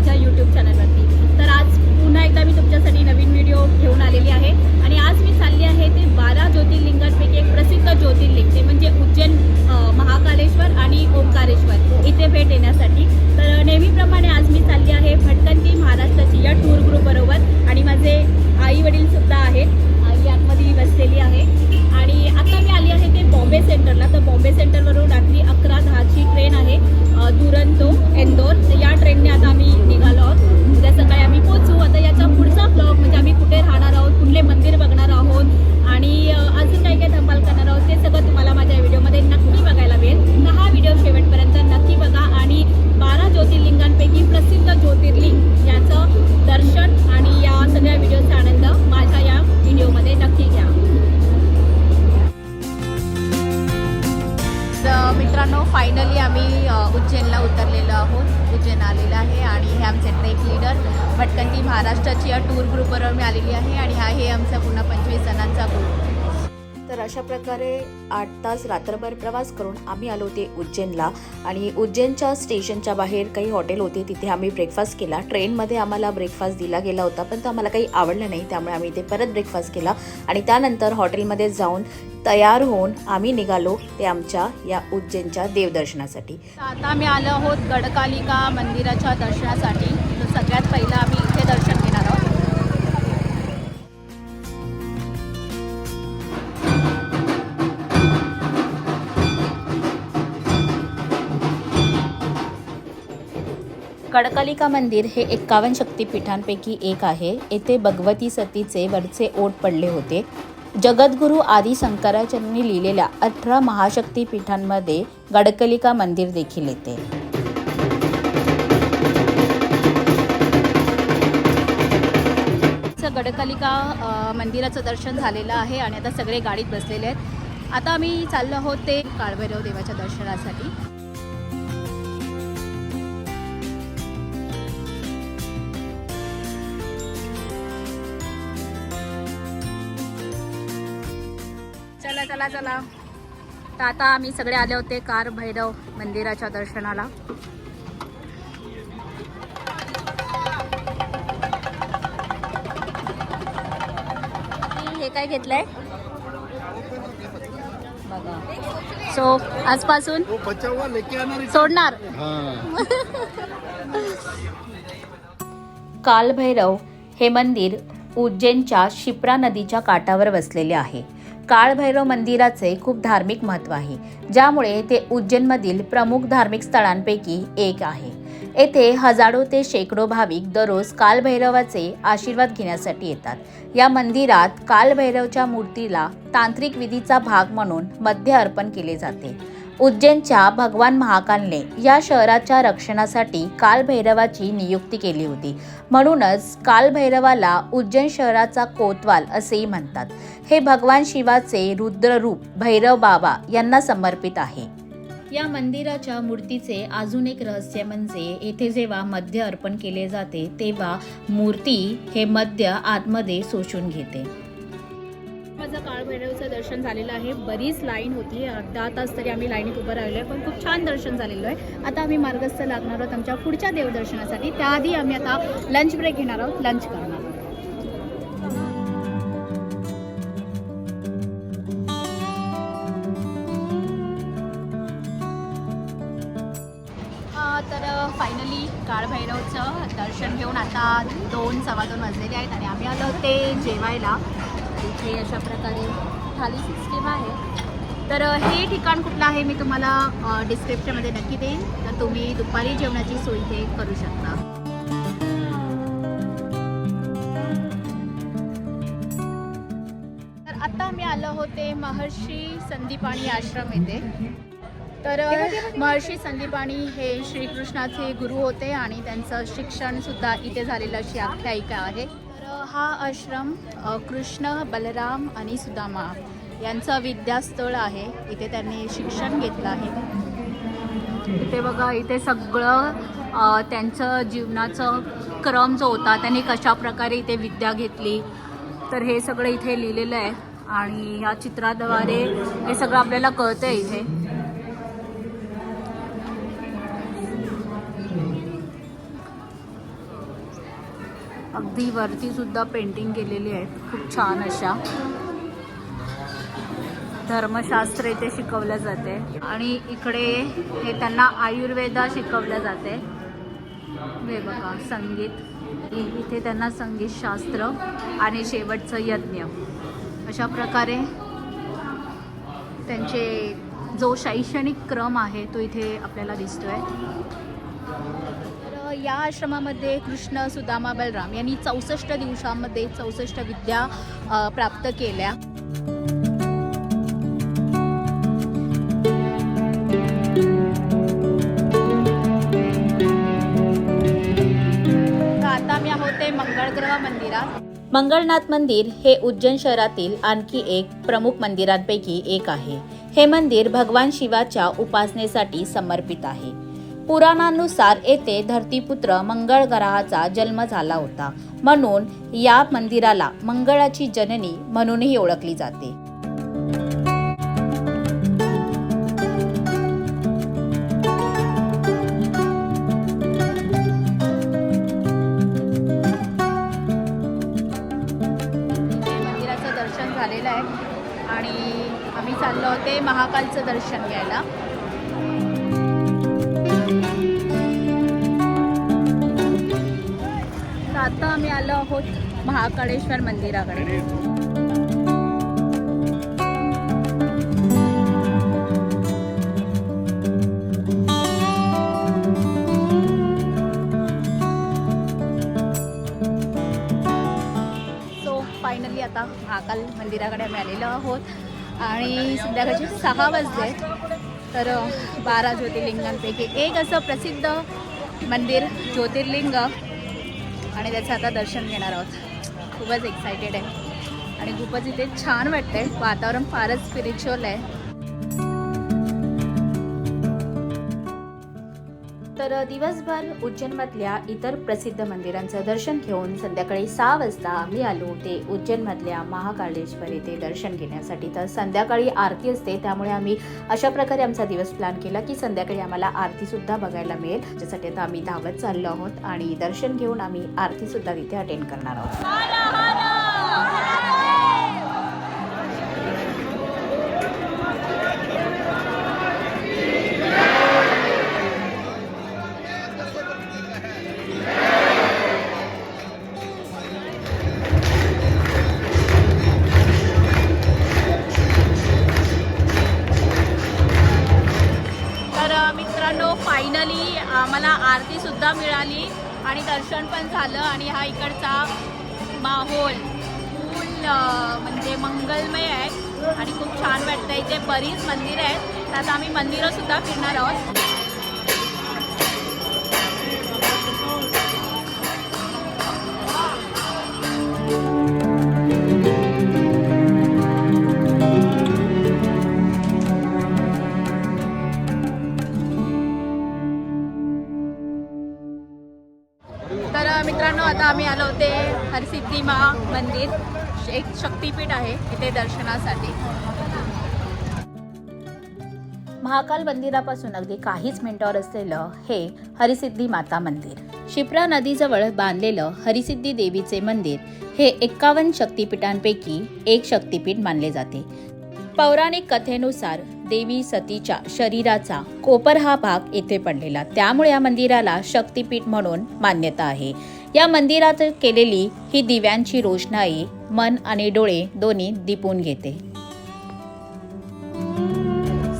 माझ्या यूट्यूब चॅनलवरती तर आज पुन्हा एकदा मी तुमच्यासाठी नवीन व्हिडिओ घेऊन आलेली आहे. आणि आज मी चालली आहे ते बारा ज्योतिर्लिंगांपैकी एक प्रसिद्ध ज्योतिर्लिंग. ते म्हणजे उज्जैन महाकालेश्वर आणि ओंकारेश्वर. इथे भेट देण्यासाठी. तर नेहमीप्रमाणे आज मी चालली आहे भटकंती महाराष्ट्राची या टूर ग्रुप महाराष्ट्राची या टूर ग्रुपबरोबर मी आलेली आहे आणि हा हे आमचा पुन्हा पंचवीस जणांचा ग्रुप तर अशा प्रकारे आठ तास रात्रभर प्रवास करून आम्ही आलो होते उज्जैनला. आणि उज्जैनच्या स्टेशनच्या बाहेर काही हॉटेल होते तिथे आम्ही ब्रेकफास्ट केला. ट्रेनमध्ये आम्हाला ब्रेकफास्ट दिला गेला होता पण तो आम्हाला काही आवडलं नाही त्यामुळे आम्ही इथे परत ब्रेकफास्ट केला. आणि त्यानंतर हॉटेलमध्ये जाऊन तयार होऊन आम्ही निघालो ते आमच्या या उज्जैनच्या देवदर्शनासाठी. आता आम्ही आलो आहोत गडकालिका मंदिराच्या दर्शनासाठी. सगळ्यात पहिलं आम्ही कडकालिका मंदिर हे एक्कावन्न शक्तिपीठांपैकी एक आहे. येथे भगवती सतीचे वरचे ओठ पडले होते. जगद्गुरू आदी शंकराचार्यांनी लिहिलेल्या अठरा महाशक्तीपीठांमध्ये गडकलिका मंदिर देखील येते. चं गडकालिका मंदिराचं दर्शन झालेलं आहे आणि आता सगळे गाडीत बसलेले आहेत. आता आम्ही चाललो आहोत ते काळभैरव देवाच्या दर्शनासाठी. चला चला तर आता आम्ही सगळे आले होते कार भैरव मंदिराच्या दर्शनाला. हे काय घेतलंय? बघा. सो आजपासून रिटर्न। सोडणार. हाँ. कालभैरव हे मंदिर उज्जैनच्या शिप्रा नदीच्या काठावर वसलेले आहे. काळभैरव मंदिराचे खूप धार्मिक महत्त्व आहे ज्यामुळे ते उज्जैनमधील प्रमुख धार्मिक स्थळांपैकी एक आहे. येथे हजारो ते शेकडो भाविक दररोज कालभैरवाचे आशीर्वाद घेण्यासाठी येतात. या मंदिरात कालभैरवच्या मूर्तीला तांत्रिक विधीचा भाग म्हणून मध्य अर्पण केले जाते. उज्जैनच्या भगवान महाकालने या शहराच्या रक्षणासाठी कालभैरवाची नियुक्ती केली होती. म्हणूनच कालभैरवाला उज्जैन शहराचा कोतवाल असेही म्हणतात. हे भगवान शिवाचे रुद्ररूप भैरव बाबा यांना समर्पित आहे. या मंदिराच्या मूर्तीचे अजून एक रहस्य म्हणजे येथे जेव्हा मध्य अर्पण केले जाते तेव्हा मूर्ती हे मध्य आतमध्ये शोषून घेते. दर्शन झालेलं आहे. बरीच लाईन होती. अर्धा तास तरी आम्ही लाईनीत उभं राहिलो आहे पण खूप छान दर्शन झालेलं आहे. आता आम्ही मार्गस्थ लागणार आहोत आमच्या पुढच्या देवदर्शनासाठी त्याआधी आम्ही आता लंच ब्रेक घेणार आहोत. लंच करणार आहोत. तर फायनली काळभैरवचं दर्शन घेऊन आता दोन सव्वा दोन वाजलेले आहेत आणि आम्ही आलो ते जेवायला. इथे अशा प्रकारे थाली सिस्टीम आहे. तर हे ठिकाण कुठलं आहे मी तुम्हाला डिस्क्रिप्शनमध्ये नक्की देईन. तर तुम्ही दुपारी जेवणाची सोय इथे करू शकता. तर आता आम्ही आलो आहोत ते महर्षी संदीपाणी आश्रम येथे. तर महर्षी संदीपाणी हे श्रीकृष्णाचे गुरु होते आणि त्यांचं शिक्षण सुद्धा इथे झालेलं अशी आख्यायिका आहे. हा आश्रम कृष्ण बलराम आणि सुदामा यांचं विद्यास्थळ आहे. इथे त्यांनी शिक्षण घेतलं आहे. इथे बघा इथे सगळं त्यांचं जीवनाचं क्रम जो होता त्यांनी कशा प्रकारे इथे विद्या घेतली तर हे सगळं इथे लिहिलेलं आहे. आणि ह्या चित्राद्वारे हे सगळं आपल्याला कळतं आहे इथे. अगदी वरती सुद्धा पेंटिंग केलेली आहेत. खूप छान अशा. धर्मशास्त्र इथे शिकवलं जाते. आणि इकडे हे त्यांना आयुर्वेदा शिकवलं जाते. हे बघा संगीत. इथे त्यांना संगीतशास्त्र आणि शेवटचं यज्ञ. अशा प्रकारे त्यांचे जो शैक्षणिक क्रम आहे तो इथे आपल्याला दिसतोय. आहे या आश्रमामध्ये कृष्ण सुदामा बलराम यांनी चौसष्ट दिवसांमध्ये चौसष्ट विद्या प्राप्त केल्या. तर आता मी आहोत ते मंगळग्रह मंदिरात. मंगळनाथ मंदिर हे उज्जैन शहरातील आणखी एक प्रमुख मंदिरांपैकी एक आहे. हे मंदिर भगवान शिवाच्या उपासनेसाठी समर्पित आहे. पुराणानुसार येथे धरतीपुत्र मंगळ ग्रहाचा जन्म झाला होता. म्हणून या मंदिराला मंगळाची जननी म्हणूनही ओळखली जाते. मंदिराचं दर्शन झालेलं आहे. आणि आम्ही चाललो होते महाकालचं दर्शन घ्यायला. तर आता आम्ही आलो आहोत महाकाळेश्वर मंदिराकडे. सो फायनली आता महाकाल मंदिराकडे आम्ही आलेलो आहोत. आणि संध्याकाळचे सहा वाजले. तर बारा ज्योतिर्लिंगांपैकी एक असं प्रसिद्ध मंदिर ज्योतिर्लिंग. आणि त्याचं आता दर्शन घेणार आहोत. खूपच एक्सायटेड आहे. आणि खूपच इथे छान वाटतंय. वातावरण फारच स्पिरिच्युअल आहे. तर दिवसभर उज्जैनमधल्या इतर प्रसिद्ध मंदिरांचं दर्शन घेऊन संध्याकाळी सहा वाजता आम्ही आलो ते उज्जैनमधल्या महाकाळेश्वर येथे दर्शन घेण्यासाठी. तर संध्याकाळी आरती असते त्यामुळे आम्ही अशा प्रकारे आमचा दिवस प्लॅन केला की संध्याकाळी आम्हाला आरतीसुद्धा बघायला मिळेल. त्याच्यासाठी आता आम्ही धावत चाललो आहोत आणि दर्शन घेऊन आम्ही आरतीसुद्धा तिथे अटेंड करणार आहोत. मजा मिळाली आणि दर्शन पण झालं आणि हा इकडचा माहोल फुल म्हणजे मंगलमय आहे आणि खूप छान वाटतं इथे बरीच मंदिरं आहेत. तर आता आम्ही मंदिरंसुद्धा फिरणार आहोत. आता आम्ही आलो होते हरसिद्धी मा मंदिर. एक शक्तीपीठ आहे इथे दर्शनासाठी. महाकाल मंदिरापासून अगदी काहीच मिनिटावर असलेलं हे हरिसिद्धी माता मंदिर. शिप्रा नदीजवळ बांधलेलं हरिसिद्धी देवीचे मंदिर हे एक्कावन्न शक्तीपीठांपैकी एक शक्तीपीठ मानले जाते. पौराणिक कथेनुसार देवी सतीच्या शरीराचा कोपर हा भाग येथे पडलेला. त्यामुळे या मंदिराला शक्तीपीठ म्हणून मान्यता आहे. या मंदिरात केलेली ही दिव्यांची रोषणाई मन आणि डोळे दोन्ही दिपून घेते.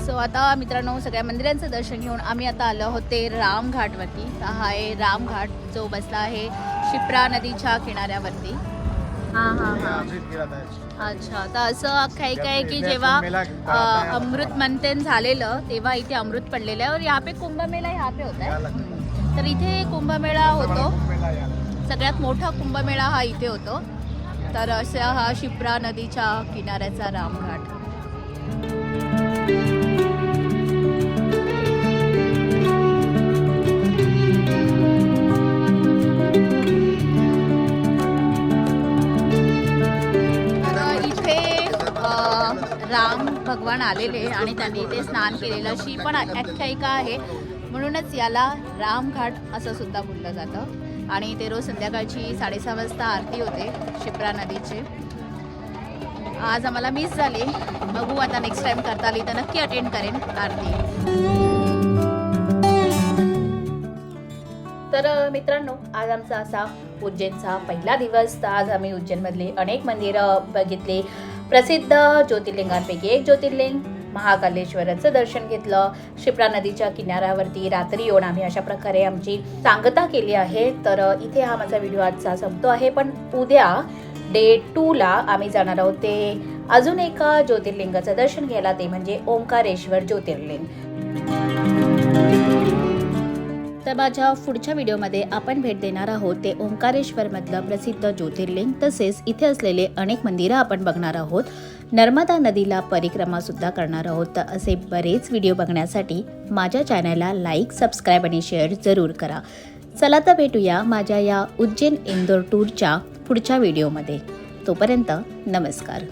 सो आता मित्रांनो सगळ्या मंदिरांचं दर्शन घेऊन आम्ही आता आलो आहोत ते रामघाटवरती. हा आहे रामघाट जो बसला आहे शिप्रा नदीच्या किनाऱ्यावरती. हां हां हां. अच्छा तर असं आख्यायिका आहे की जेव्हा अमृत मंथन झालेलं तेव्हा इथे अमृत पडलेलं आहे. और यहाँ पे कुंभमेळा यहाँ पे होता है. तर इथे कुंभमेळा होतो. सगळ्यात मोठा कुंभमेळा हा इथे होतो. तर असा हा शिप्रा नदीच्या किनाऱ्याचा रामघाट. इथे राम भगवान आलेले आणि त्यांनी इथे स्नान केलेलं. अशी पण आख्यायिका आहे. म्हणूनच याला रामघाट असं सुद्धा बोललं जातं. आणि ते रोज संध्याकाळची साडेसहा वाजता आरती होते शिप्रा नदीचे. आज आम्हाला मिस झाली. बघू आता नेक्स्ट टाइम करता आली तर नक्की अटेंड करेन आरती. तर मित्रांनो आज आमचा असा उज्जैनचा पहिला दिवस. तर आज आम्ही उज्जैनमधले अनेक मंदिरं बघितली. प्रसिद्ध ज्योतिर्लिंगांपैकी एक ज्योतिर्लिंग. महाकालेश्वराचं दर्शन घेतलं. शिप्रा नदीच्या किनाऱ्यावरती रात्री येऊन आम्ही अशा प्रकारे आमची सांगता केली आहे. तर इथे हा माझा व्हिडिओ आजचा संपतो आहे. पण उद्या डे टूला आम्ही जाणार आहोत. ते अजून एका ज्योतिर्लिंगाचं दर्शन घ्यायला. ते म्हणजे ओंकारेश्वर ज्योतिर्लिंग. तर माझ्या पुढच्या व्हिडिओमध्ये आपण भेट देणार आहोत. ते ओंकारेश्वरमधलं प्रसिद्ध ज्योतिर्लिंग. तसेच इथे असलेले अनेक मंदिरं आपण बघणार आहोत. नर्मदा नदीला परिक्रमासुद्धा करणार आहोत. तर असे बरेच व्हिडिओ बघण्यासाठी माझ्या चॅनलला लाईक सबस्क्राईब आणि शेअर जरूर करा. चला तर भेटूया माझ्या या उज्जैन इंदोर टूरच्या पुढच्या व्हिडिओमध्ये तोपर्यंत नमस्कार.